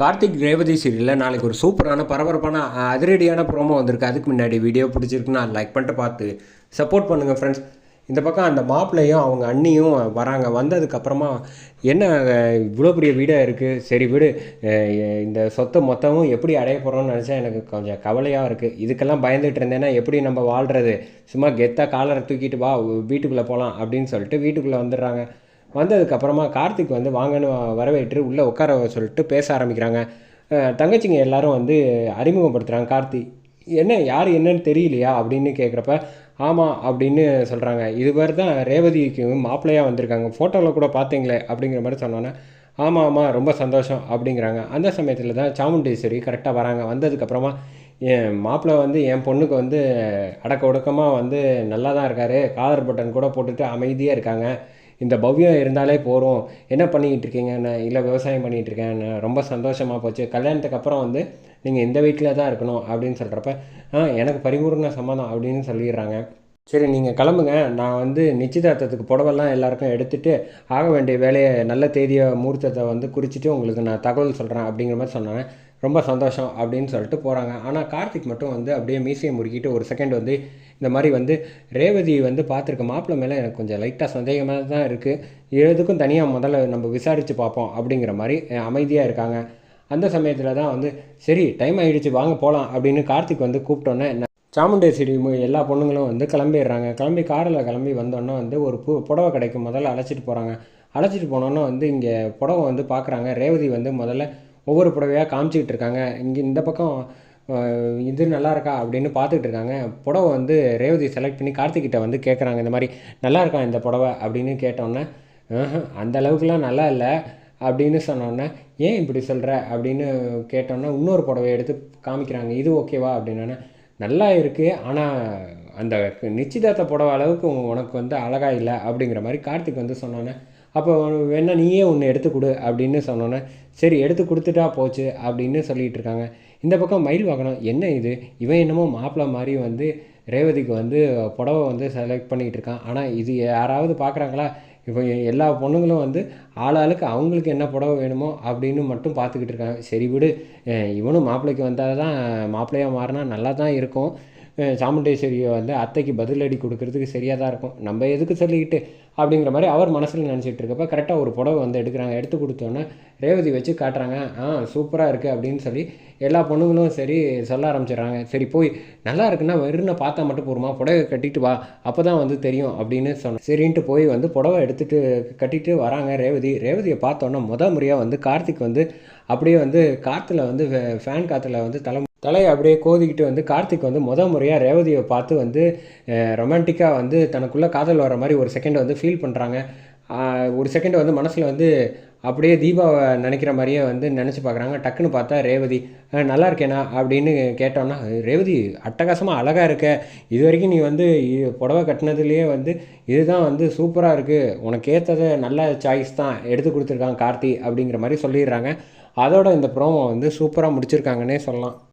கார்த்திக் ரேவதி சீரியலில் நாளைக்கு ஒரு சூப்பரான பரபரப்பான அதிரடியான ப்ரோமோ வந்திருக்கு. அதுக்கு முன்னாடி வீடியோ பிடிச்சிருக்குன்னா லைக் பண்ணிட்டு பார்த்து சப்போர்ட் பண்ணுங்கள் ஃப்ரெண்ட்ஸ் இந்த பக்கம் அந்த மாப்பிள்ளையும் அவங்க அண்ணியும் வராங்க. வந்ததுக்கப்புறமா என்ன இவ்வளோ பெரிய வீடாக இருக்குது சரி வீடு. இந்த சொத்தை மொத்தமும் எப்படி அடைய போகிறோம்னு நினச்சா எனக்கு கொஞ்சம் கவலையாக இருக்குது இதுக்கெல்லாம் பயந்துகிட்டு இருந்தேன்னா எப்படி நம்ம வாழ்கிறது சும்மா கெத்தாக காலரை தூக்கிட்டு வா வீட்டுக்குள்ளே போகலாம் அப்படின்னு சொல்லிட்டு வீட்டுக்குள்ளே வந்துடுறாங்க. வந்ததுக்கப்புறமா கார்த்திக் வந்து வாங்கன்னு வரவேற்று உள்ளே உட்கார சொல்லிட்டு பேச ஆரம்பிக்கிறாங்க. தங்கச்சிங்க எல்லாரும் வந்து அறிமுகப்படுத்துகிறாங்க கார்த்தி என்ன யார் என்னன்னு தெரியலையா? அப்படின்னு கேட்குறப்ப ஆமாம் அப்படின்னு சொல்கிறாங்க இதுவரை தான் ரேவதிக்கு மாப்பிள்ளையாக வந்திருக்காங்க. ஃபோட்டோவில் கூட பார்த்தீங்களே அப்படிங்கிற மாதிரி சொன்னோன்னே ஆமாம் ஆமாம் ரொம்ப சந்தோஷம் அப்படிங்கிறாங்க. அந்த சமயத்தில் தான் சாமுண்டீஸ்வரி கரெக்டாக வராங்க. வந்ததுக்கப்புறமா என் மாப்பிள்ளை வந்து என் பொண்ணுக்கு வந்து அடக்க ஒடுக்கமாக வந்து நல்லா தான் இருக்காரு. காலர் பட்டன் கூட போட்டுட்டு அமைதியாக இருக்காங்க. இந்த பவ்யம் இருந்தாலே போகிறோம் என்ன பண்ணிக்கிட்டு இருக்கீங்கன்னு இல்லை விவசாயம் பண்ணிகிட்டு இருக்கேன். ரொம்ப சந்தோஷமாக போச்சு. கல்யாணத்துக்கு அப்புறம் வந்து நீங்கள் இந்த வீட்டில் தான் இருக்கணும் அப்படின்னு சொல்கிறப்ப ஆ எனக்கு பரிபூர்ண சம்மதம் அப்படின்னு சொல்லிடுறாங்க. சரி நீங்கள் கிளம்புங்க. நான் வந்து நிச்சயதார்த்தத்துக்கு புடவெல்லாம் எல்லாருக்கும் எடுத்துகிட்டு ஆக வேண்டிய வேலையை நல்ல தேதியை முகூர்த்தத்தை வந்து குறிச்சிட்டு உங்களுக்கு நான் தகவல் சொல்கிறேன் அப்படிங்கிற மாதிரி சொன்னாங்க. ரொம்ப சந்தோஷம் அப்படின்னு சொல்லிட்டு போகிறாங்க ஆனால் கார்த்திக் மட்டும் வந்து அப்படியே மீசையை முறுக்கிட்டு ஒரு செகண்ட் வந்து இந்த மாதிரி வந்து ரேவதி வந்து பார்த்துருக்க மாப்பிள்ளை மேலே எனக்கு கொஞ்சம் லைட்டாக சந்தேகமாக தான் இருக்குது எதுக்கும் தனியாக முதல்ல நம்ம விசாரித்து பார்ப்போம் அப்படிங்கிற மாதிரி அமைதியாக இருக்காங்க. அந்த சமயத்தில் தான் வந்து சரி டைம் ஆகிடுச்சு வாங்க போகலாம் அப்படின்னு கார்த்திக் வந்து கூப்பிட்டோன்னே சாமுண்டேஸ்வரி எல்லா பொண்ணுங்களும் வந்து கிளம்பிடுறாங்க. கிளம்பி காரில் கிளம்பி வந்தோன்னே வந்து ஒரு பு புடவை கடைக்கு முதல்ல அழைச்சிட்டு போகிறாங்க அழைச்சிட்டு போனோன்னே வந்து இங்கே புடவை வந்து பார்க்குறாங்க. ரேவதி வந்து முதல்ல ஒவ்வொரு புடவையாக காமிச்சிக்கிட்டு இருக்காங்க. இங்கே இந்த பக்கம் இது நல்லா இருக்கா அப்படின்னு பார்த்துக்கிட்டு இருக்காங்க. புடவை வந்து ரேவதி செலக்ட் பண்ணி கார்த்திக்கிட்ட வந்து கேட்குறாங்க இந்த மாதிரி நல்லா இருக்கா இந்த புடவை? அப்படின்னு கேட்டோன்னே அந்த அளவுக்குலாம் நல்லா இல்லை. அப்படின்னு சொன்னோன்னே ஏன் இப்படி சொல்கிற அப்படின்னு கேட்டோன்னே இன்னொரு புடவை எடுத்து காமிக்கிறாங்க. இது ஓகேவா அப்படின்னோடனே நல்லா இருக்குது ஆனால் அந்த நிச்சயதார்த்த புடவை அளவுக்கு உனக்கு வந்து அழகாக இல்லை. அப்படிங்கிற மாதிரி கார்த்திக் வந்து சொன்னோன்னே அப்போ வேணா நீயே ஒன்று எடுத்து கொடு அப்படின்னு சொன்னோன்னே சரி எடுத்து கொடுத்துட்டா போச்சு அப்படின்னு சொல்லிட்டு இருக்காங்க. இந்த பக்கம் மயில் வாகனம் என்ன இது? இவன் என்னமோ மாப்பிள்ளை மாதிரி வந்து ரேவதிக்கு வந்து புடவை வந்து செலக்ட் பண்ணிகிட்டு இருக்கான். ஆனால் இது யாராவது பார்க்குறாங்களா இப்போ எல்லா பொண்ணுங்களும் வந்து ஆளாளுக்கு அவங்களுக்கு என்ன புடவை வேணுமோ அப்படின்னு மட்டும் பார்த்துக்கிட்டு இருக்காங்க. சரி விடு. இவனும் மாப்பிள்ளைக்கு வந்தால் தான் மாப்பிள்ளையாக மாறினா நல்லா தான் இருக்கும். சாமுண்டேஸ்வரியை வந்து அத்தைக்கு பதிலடி கொடுக்கறதுக்கு சரியாக தான் இருக்கும். நம்ம எதுக்கு சொல்லிக்கிட்டு அப்படிங்கிற மாதிரி அவர் மனசில் நினச்சிட்டு இருக்கப்ப கரெக்டாக ஒரு புடவை வந்து எடுக்கிறாங்க. எடுத்து கொடுத்தோன்னே ரேவதி வச்சு காட்டுறாங்க. ஆ சூப்பராக இருக்குது அப்படின்னு சொல்லி எல்லா பொண்ணுங்களும் சரி சொல்ல ஆரம்பிச்சிடுறாங்க. சரி போய் நல்லா இருக்குன்னா வெறும்னு பார்த்தா மட்டும் போருமா புடவை கட்டிட்டு வா அப்போ தான் வந்து தெரியும் அப்படின்னு சொன்னேன் சரின்ட்டு போய் வந்து புடவை எடுத்துட்டு கட்டிட்டு வராங்க ரேவதி. ரேவதியை பார்த்தோன்னே முத முறையாக வந்து கார்த்திக் வந்து அப்படியே வந்து காற்றுல வந்து ஃபேன் காற்றுல வந்து தலை தலையை அப்படியே கோதிக்கிட்டு வந்து கார்த்திக் வந்து முத முறையாக ரேவதியை பார்த்து வந்து ரொமான்டிக்காக வந்து தனக்குள்ளே காதல் வர மாதிரி ஒரு செகண்டை வந்து ஃபீல் பண்ணுறாங்க ஒரு செகண்டை வந்து மனசில் வந்து அப்படியே தீபாவை நினைக்கிற மாதிரியே வந்து நினச்சி பார்க்குறாங்க. டக்குன்னு பார்த்தா ரேவதி நல்லா இருக்கேனா? அப்படின்னு கேட்டோன்னா ரேவதி அட்டகாசமாக அழகாக இருக்க. இது வரைக்கும் நீ வந்து புடவை கட்டினதுலேயே வந்து இதுதான் வந்து சூப்பராக இருக்குது உனக்கு ஏற்றதை நல்ல சாய்ஸ் தான் எடுத்து கொடுத்துருக்காங்க கார்த்தி அப்படிங்கிற மாதிரி சொல்லிடுறாங்க. அதோட இந்த ப்ரோமோ வந்து சூப்பராக முடிச்சிருக்காங்கன்னே சொல்லலாம்.